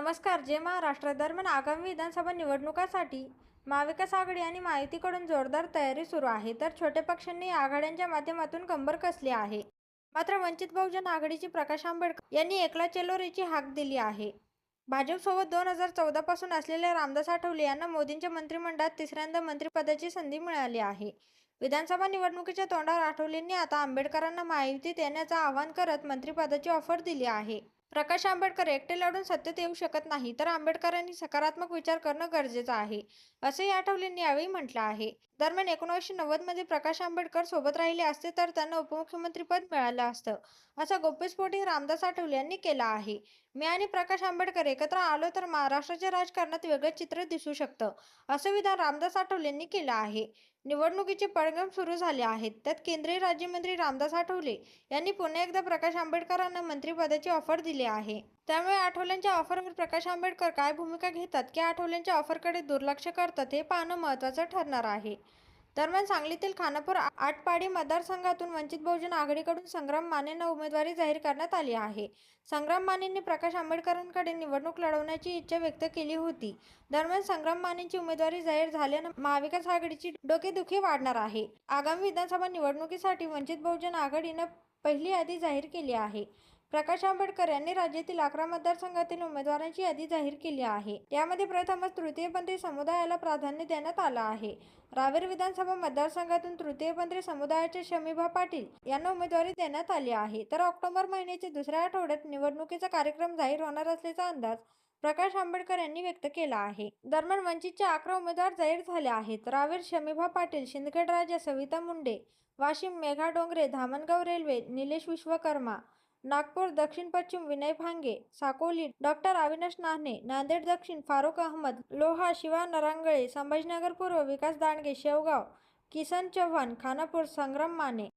नमस्कार जे महाराष्ट्र दरम्यान आगामी विधानसभा निवडणुकांसाठी महाविकास आघाडी आणि माहितीकडून जोरदार तयारी सुरू आहे तर छोट्या पक्षांनी आघाड्यांच्या माध्यमातून कंबर कसली आहे? मात्र वंचित बहुजन आघाडीचे प्रकाश आंबेडकर यांनी एकला चेलोरीची हाक दिली आहे. भाजपसोबत दोन हजार चौदापासून असलेल्या असलेले रामदास आठवले यांना मोदींच्या मंत्रिमंडळात तिसऱ्यांदा मंत्रिपदाची संधी मिळाली आहे. विधानसभा निवडणुकीच्या तोंडावर आठवलेंनी आता आंबेडकरांना माहिती देण्याचं आवाहन करत मंत्रिपदाची ऑफर दिली आहे. प्रकाश आंबेडकर एकटे लढून सत्तेत येऊ शकत नाही तर आंबेडकरांनी सकारात्मक विचार करणं गरजेचं आहे असंही आठवलेंनी यावेळी म्हटलं आहे. दरम्यान एकोणीसशे नव्वदमध्ये प्रकाश आंबेडकर सोबत राहिले असते तर त्यांना उपमुख्यमंत्रीपद मिळालं असतं असा गोप्यस्फोटही रामदास आठवले यांनी केला आहे. मी आणि प्रकाश आंबेडकर एकत्र आलो तर महाराष्ट्राच्या राजकारणात वेगळं चित्र दिसू शकतं असं विधान रामदास आठवलेंनी केलं आहे. निवडणुकीचे पडगम सुरू झाले आहेत. त्यात केंद्रीय राज्यमंत्री रामदास आठवले यांनी पुन्हा एकदा प्रकाश आंबेडकरांना मंत्रिपदाची ऑफर दिली आहे. त्यामुळे आठवल्यांच्या ऑफरवर प्रकाश आंबेडकर काय भूमिका घेतात की आठवल्यांच्या ऑफरकडे दुर्लक्ष करतात हे पाहणं महत्त्वाचं ठरणार आहे. दरम्यान सांगलीतील खानापूर आटपाडी मतदारसंघातून वंचित बहुजन आघाडीकडून संग्राम मानेंना उमेदवारी जाहीर करण्यात आली आहे. संग्राम मानेंनी प्रकाश आंबेडकरांकडे निवडणूक लढवण्याची इच्छा व्यक्त केली होती. दरम्यान संग्राम मानेंची उमेदवारी जाहीर झाल्यानं महाविकास आघाडीची डोकेदुखी वाढणार आहे. आगामी विधानसभा निवडणुकीसाठी वंचित बहुजन आघाडीनं पहिली यादी जाहीर केली आहे. प्रकाश आंबेडकर यांनी राज्यातील अकरा मतदारसंघातील उमेदवारांची यादी जाहीर केली आहे. यामध्ये प्रथमच तृतीयपंथी समुदायाला प्राधान्य देण्यात आलं आहे. रावेर विधानसभा मतदारसंघातून तृतीयपंथी समुदायाचे शमीभा पाटील यांना उमेदवारी देण्यात आली आहे. तर ऑक्टोबर महिन्याच्या दुसऱ्या आठवड्यात निवडणुकीचा कार्यक्रम जाहीर होणार असल्याचा अंदाज प्रकाश आंबेडकर यांनी व्यक्त केला आहे. दरम्यान वंचितचे अकरा उमेदवार जाहीर झाले आहेत. रावेर शमीभा पाटील शिंदखेड राजा सविता मुंडे वाशिम मेघा डोंगरे धामणगाव रेल्वे निलेश विश्वकर्मा नागपूर दक्षिण पश्चिम विनय भांगे साकोली डॉक्टर अविनाश नाहने नांदेड दक्षिण फारुख अहमद लोहा शिवा नरांगळे संभाजीनगर पूर्व विकास दांडगे शेवगाव किसन चव्हाण खानापूर संग्राम माने.